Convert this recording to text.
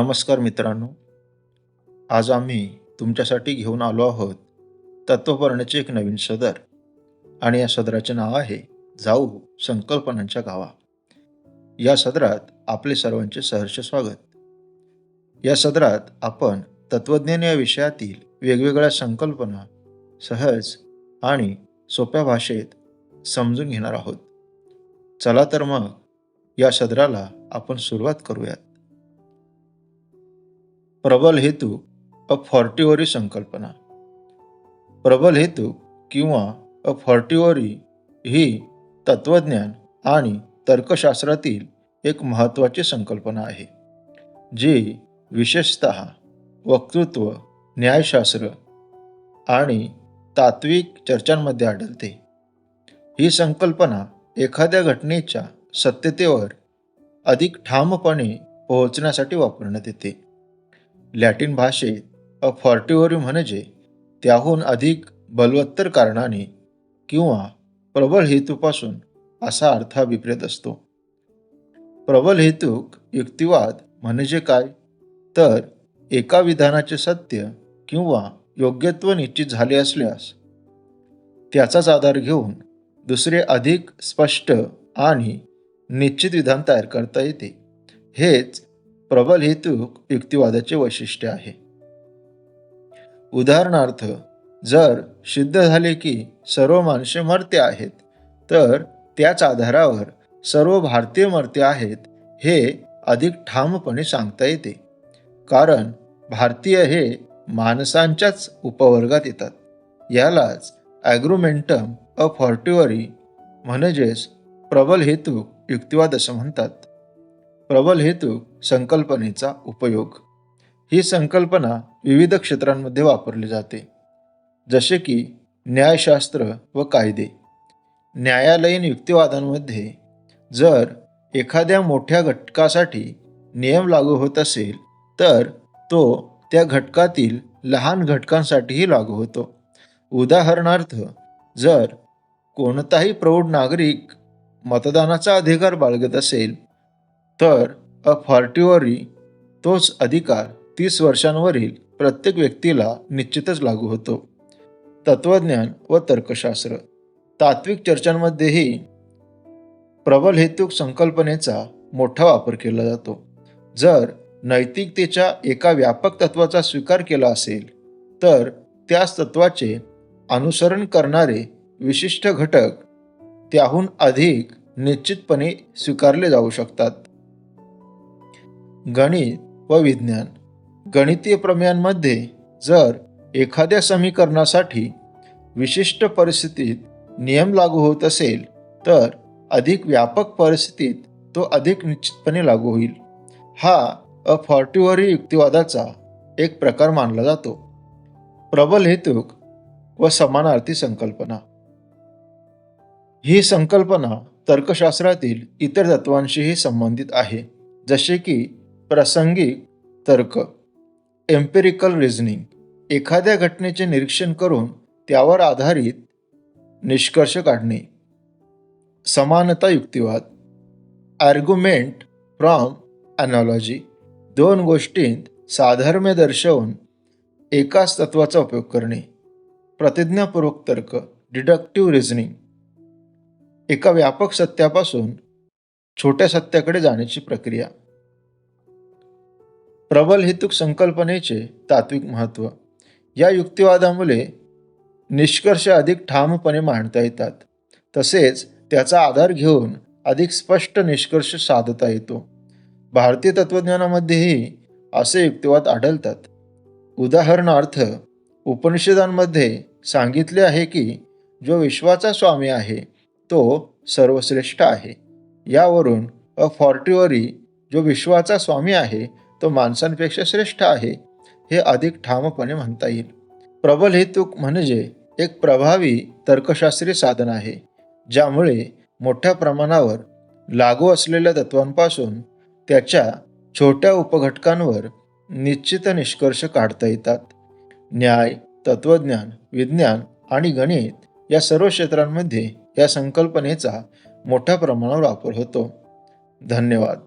नमस्कार मित्रांनो. आज आम्ही तुमच्यासाठी घेऊन आलो आहोत तत्वपर्णचे एक नवीन सदर. आणि या सदराचे नाव आहे जाऊ संकल्पनांच्या गावा. या सदरात आपले सर्वांचे सहर्ष स्वागत. या सदरात आपण तत्वज्ञान या विषयातील वेगवेगळ्या संकल्पना सहज आणि सोप्या भाषेत समजून घेणार आहोत. चला तर मग या सदराला आपण सुरुवात करूयात. प्रबल हेतू अ फॉर्टिओरी संकल्पना. प्रबल हेतू किंवा अ फॉर्टिओरी ही तत्वज्ञान आणि तर्कशास्त्रातील एक महत्त्वाची संकल्पना आहे जी विशेषत वक्तृत्व न्यायशास्त्र आणि तात्विक चर्चांमध्ये आढळते. ही संकल्पना एखाद्या घटनेच्या सत्यतेवर अधिक ठामपणे पोहोचण्यासाठी वापरण्यात येते. लॅटिन भाषेत अ फॉर्टिओरी म्हणजे त्याहून अधिक बलवत्तर कारणाने किंवा प्रबल हेतूपासून असा अर्थाभिप्रेत असतो. प्रबल हेतूक युक्तिवाद म्हणजे काय? तर एका विधानाचे सत्य किंवा योग्यत्व निश्चित झाले असल्यास त्याचाच आधार घेऊन दुसरे अधिक स्पष्ट आणि निश्चित विधान तयार करता येते. हेच प्रबल हेतूक युक्तिवादाचे वैशिष्ट्य आहे. उदाहरणार्थ जर सिद्ध झाले की सर्व माणसे मर्ते आहेत तर त्याच आधारावर सर्व भारतीय मर्ते आहेत हे अधिक ठामपणे सांगता येते. कारण भारतीय हे माणसांच्याच उपवर्गात येतात. यालाच ॲग्रोमेंटम अ फॉर्टिवरी म्हणजेच प्रबल हेतू युक्तिवाद असं म्हणतात. प्रबल हेतू संकल्पनेचा उपयोग. ही संकल्पना विविध क्षेत्रांमध्ये वापरली जाते. जसे की न्यायशास्त्र व कायदे. न्यायालयीन युक्तिवादांमध्ये जर एखाद्या मोठ्या घटकासाठी नियम लागू होत असेल तर तो त्या घटकातील लहान घटकांसाठीही लागू होतो. उदाहरणार्थ जर कोणताही प्रौढ नागरिक मतदानाचा अधिकार बाळगत असेल तर अ फॉर्टिओरी तोच अधिकार तीस वर्षांवरील प्रत्येक व्यक्तीला निश्चितच लागू होतो. तत्वज्ञान व तर्कशास्त्र. तात्विक चर्चांमध्येही प्रबल हेतूक संकल्पनेचा मोठा वापर केला जातो. जर नैतिकतेच्या एका व्यापक तत्वाचा स्वीकार केला असेल तर त्याच तत्वाचे अनुसरण करणारे विशिष्ट घटक त्याहून अधिक निश्चितपणे स्वीकारले जाऊ शकतात. गणित व विज्ञान. गणितीय प्रमेयांमध्ये जर एखाद्या समीकरणासाठी विशिष्ट परिस्थितीत नियम लागू होत असेल तर अधिक व्यापक परिस्थितीत तो अधिक निश्चितपणे लागू होईल. हा अ फॉर्टिवरी युक्तिवादाचा एक प्रकार मानला जातो. प्रबल हेतूक व समानार्थी संकल्पना. ही संकल्पना तर्कशास्त्रातील इतर तत्वांशीही संबंधित आहे जसे की प्रासंगिक तर्क एम्पेरिकल रिझनिंग एखाद्या घटनेचे निरीक्षण करून त्यावर आधारित निष्कर्ष काढणे. समानता युक्तिवाद. आर्ग्युमेंट फ्रॉम ॲनॉलॉजी दोन गोष्टींत साधर्म्य दर्शवून एकाच तत्वाचा उपयोग करणे. प्रतिज्ञापूर्वक तर्क डिडक्टिव्ह रिझनिंग एका व्यापक सत्यापासून छोट्या सत्याकडे जाण्याची प्रक्रिया. प्रबल हेतुक संकल्पनेचे तात्विक महत्त्व या युक्तिवादामुळे निष्कर्ष अधिक ठामपणे मांडता येतात. तसेच त्याचा आधार घेऊन अधिक स्पष्ट निष्कर्ष साधता येतो. भारतीय तत्त्वज्ञानामध्येही असे युक्तिवाद आढळतात. उदाहरणार्थ उपनिषदांमध्ये सांगितले आहे की जो विश्वाचा स्वामी आहे तो सर्वश्रेष्ठ आहे. यावरून अ फॉर्टिवरी जो विश्वाचा स्वामी आहे तो माणसांपेक्षा श्रेष्ठ आहे हे अधिक ठामपणे म्हणता येईल. प्रबल हेतूक म्हणजे एक प्रभावी तर्कशास्त्रीय साधन आहे ज्यामुळे मोठ्या प्रमाणावर लागू असलेल्या तत्वांपासून त्याच्या छोट्या उपघटकांवर निश्चित निष्कर्ष काढता येतात. न्याय तत्वज्ञान विज्ञान आणि गणित या सर्व क्षेत्रांमध्ये या संकल्पनेचा मोठ्या प्रमाणावर वापर होतो. धन्यवाद.